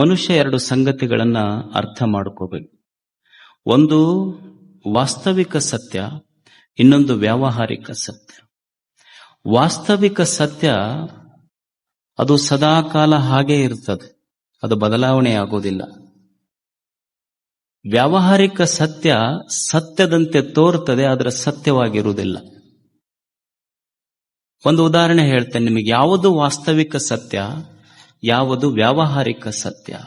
ಮನುಷ್ಯ ಎರಡು ಸಂಗತಿಗಳನ್ನ ಅರ್ಥ ಮಾಡ್ಕೋಬೇಕು. ಒಂದು ವಾಸ್ತವಿಕ ಸತ್ಯ, ಇನ್ನೊಂದು ವ್ಯಾವಹಾರಿಕ ಸತ್ಯ. ವಾಸ್ತವಿಕ ಸತ್ಯ ಅದು ಸದಾಕಾಲ ಹಾಗೆ ಇರ್ತದೆ. ಅದು ಬದಲಾವಣೆ ಆಗೋದಿಲ್ಲ. ವ್ಯಾವಹಾರಿಕ ಸತ್ಯ ಸತ್ಯದಂತೆ ತೋರ್ತದೆ, ಆದರೆ ಸತ್ಯವಾಗಿರುವುದಿಲ್ಲ. ಒಂದು ಉದಾಹರಣೆ ಹೇಳ್ತೇನೆ, ನಿಮಗೆ ಯಾವುದು ವಾಸ್ತವಿಕ ಸತ್ಯ ಯಾವುದು ವ್ಯಾವಹಾರಿಕ ಸತ್ಯ.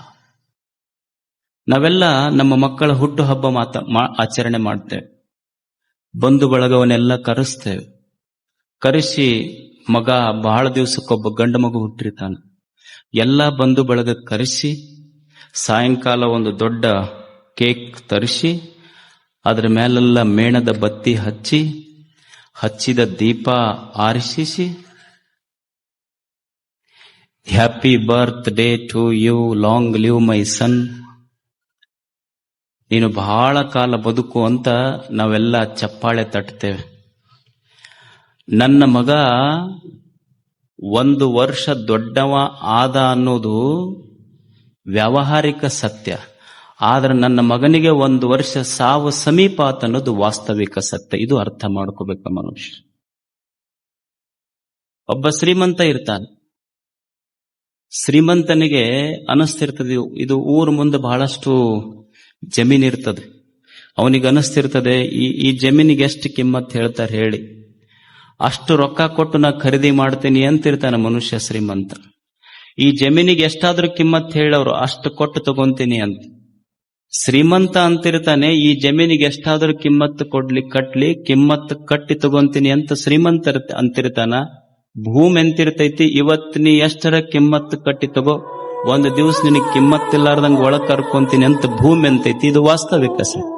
ನಾವೆಲ್ಲ ನಮ್ಮ ಮಕ್ಕಳ ಹುಟ್ಟುಹಬ್ಬ ಮಾತ ಆಚರಣೆ ಮಾಡ್ತೇವೆ. ಬಂಧು ಬಳಗವನ್ನೆಲ್ಲ ಕರೆಸ್ತೇವೆ. ಕರೆಸಿ ಮಗ ಬಹಳ ದಿವಸಕ್ಕೊಬ್ಬ ಗಂಡು ಮಗು ಹುಟ್ಟಿರ್ತಾನೆ. ಎಲ್ಲ ಬಂಧು ಬಳಗ ಕರೆಸಿ, ಸಾಯಂಕಾಲ ಒಂದು ದೊಡ್ಡ ಕೇಕ್ ತರಿಸಿ, ಅದರ ಮೇಲೆಲ್ಲ ಮೇಣದ ಬತ್ತಿ ಹಚ್ಚಿ, ಹಚ್ಚಿದ ದೀಪ ಆರಿಸಿಸಿ happy birthday to you long live my son ನೀನು ಬಹಳ ಕಾಲ ಬದುಕು ಅಂತ ನಾವೆಲ್ಲ ಚಪ್ಪಾಳೆ ತಟ್ತೇವೆ. ನನ್ನ ಮಗ ಒಂದು ವರ್ಷ ದೊಡ್ಡವ ಆದ ಅನ್ನೋದು ವ್ಯಾವಹಾರಿಕ ಸತ್ಯ. ಆದ್ರೆ ನನ್ನ ಮಗನಿಗೆ ಒಂದು ವರ್ಷ ಸಾವು ಸಮೀಪ ಅನ್ನೋದು ವಾಸ್ತವಿಕ ಸತ್ಯ. ಇದು ಅರ್ಥ ಮಾಡ್ಕೋಬೇಕು ಮನುಷ್ಯ. ಒಬ್ಬ ಶ್ರೀಮಂತ ಇರ್ತಾನೆ. ಶ್ರೀಮಂತನಿಗೆ ಅನಿಸ್ತಿರ್ತದೆ ಇದು ಊರ ಮುಂದೆ ಬಹಳಷ್ಟು ಜಮೀನ್ ಇರ್ತದೆ. ಅವನಿಗೆ ಅನಿಸ್ತಿರ್ತದೆ ಈ ಈ ಜಮೀನಿಗೆ ಎಷ್ಟು ಕಿಮ್ಮತ್ ಹೇಳ್ತಾರೆ ಹೇಳಿ. ಅಷ್ಟು ರೊಕ್ಕ ಕೊಟ್ಟು ನಾ ಖರೀದಿ ಮಾಡ್ತೀನಿ ಅಂತಿರ್ತಾನೆ ಮನುಷ್ಯ ಶ್ರೀಮಂತ. ಈ ಜಮೀನಿಗೆ ಎಷ್ಟಾದ್ರೂ ಕಿಮ್ಮತ್ ಹೇಳೋರು ಅಷ್ಟು ಕೊಟ್ಟು ತಗೊಂತೀನಿ ಅಂತ. ಶ್ರೀಮಂತ ಅಂತಿರ್ತಾನೆ, ಈ ಜಮೀನಿಗೆ ಎಷ್ಟಾದ್ರೂ ಕಿಮ್ಮತ್ ಕೊಡ್ಲಿ, ಕಟ್ಲಿ, ಕಿಮ್ಮತ್ ಕಟ್ಟಿ ತಗೊಂತೀನಿ ಅಂತ ಶ್ರೀಮಂತ ಅಂತಿರ್ತಾನ. ಭೂಮಿ ಎಂತಿರ್ತೈತಿ, ಇವತ್ತು ನೀ ಎಷ್ಟರ ಕಿಮ್ಮತ್ ಕಟ್ಟಿ ತಗೋ? ಒಂದು ದಿವಸ ನಿನಗೆ ಕಿಮ್ಮತ್ತಿಲ್ಲಾರ್ದಂಗ ಒಳಗ್ ಕರ್ಕೊಂತೀನಿ ಅಂತ ಭೂಮಿ ಎಂತೈತಿ? ಇದು ವಾಸ್ತವಿಕ ಸರ್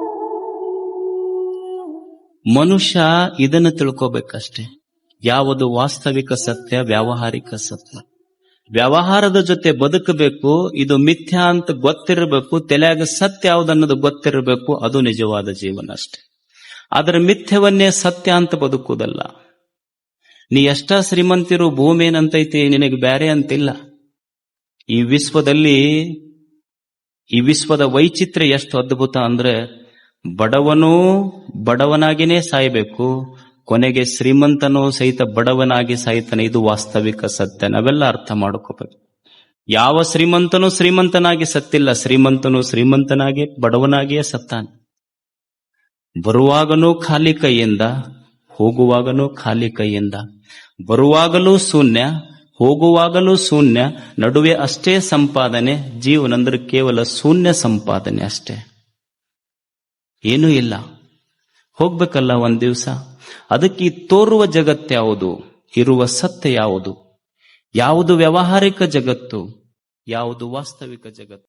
ಮನುಷ್ಯ ಇದನ್ನು ತಿಳ್ಕೊಬೇಕಷ್ಟೆ. ಯಾವುದು ವಾಸ್ತವಿಕ ಸತ್ಯ, ವ್ಯಾವಹಾರಿಕ ಸತ್ಯ. ವ್ಯವಹಾರದ ಜೊತೆ ಬದುಕಬೇಕು, ಇದು ಮಿಥ್ಯಾ ಅಂತ ಗೊತ್ತಿರಬೇಕು, ತಲೆಯಾಗ ಸತ್ಯ ಯಾವ್ದನ್ನೋದು ಗೊತ್ತಿರಬೇಕು, ಅದು ನಿಜವಾದ ಜೀವನ ಅಷ್ಟೆ. ಅದರ ಮಿಥ್ಯವನ್ನೇ ಸತ್ಯ ಅಂತ ಬದುಕುವುದಲ್ಲ. ನೀ ಎಷ್ಟ ಶ್ರೀಮಂತಿರು ಭೂಮಿ ಏನಂತೈತಿ ನಿನಗೆ ಬ್ಯಾರೆ ಅಂತಿಲ್ಲ. ಈ ವಿಶ್ವದಲ್ಲಿ, ಈ ವಿಶ್ವದ ವೈಚಿತ್ರ್ಯ ಎಷ್ಟು ಅದ್ಭುತ ಅಂದ್ರೆ, ಬಡವನೂ ಬಡವನಾಗಿನೇ ಸಾಯಬೇಕು, ಕೊನೆಗೆ ಶ್ರೀಮಂತನೂ ಸಹಿತ ಬಡವನಾಗಿ ಸಾಯ್ತಾನೆ, ಇದು ವಾಸ್ತವಿಕ ಸತ್ಯ. ನಾವೆಲ್ಲ ಅರ್ಥ ಮಾಡ್ಕೋಬೇಕು. ಯಾವ ಶ್ರೀಮಂತನೂ ಶ್ರೀಮಂತನಾಗಿ ಸತ್ತಿಲ್ಲ, ಶ್ರೀಮಂತನು ಶ್ರೀಮಂತನಾಗಿ, ಬಡವನಾಗಿಯೇ ಸತ್ತಾನೆ. ಬರುವಾಗನೂ ಖಾಲಿ ಕೈಯಿಂದ ಹೋಗುವಾಗನೂ ಖಾಲಿ ಕೈಯಿಂದ. ಬರುವಾಗಲೂ ಶೂನ್ಯ, ಹೋಗುವಾಗಲೂ ಶೂನ್ಯ, ನಡುವೆ ಅಷ್ಟೇ ಸಂಪಾದನೆ, ಜೀವನಂದ್ರೆ ಕೇವಲ ಶೂನ್ಯ ಸಂಪಾದನೆ ಅಷ್ಟೇ. ಏನೂ ಇಲ್ಲ. ಹೋಗ್ಬೇಕಲ್ಲ ಒಂದ್ ದಿವಸ. ಅದಕ್ಕೆ ತೋರುವ ಜಗತ್ಯಾವುದು ಇರುವ ಸತ್ಯ ಯಾವುದು? ಯಾವುದು ವ್ಯಾವಹಾರಿಕ ಜಗತ್ತು? ಯಾವುದು ವಾಸ್ತವಿಕ ಜಗತ್ತು?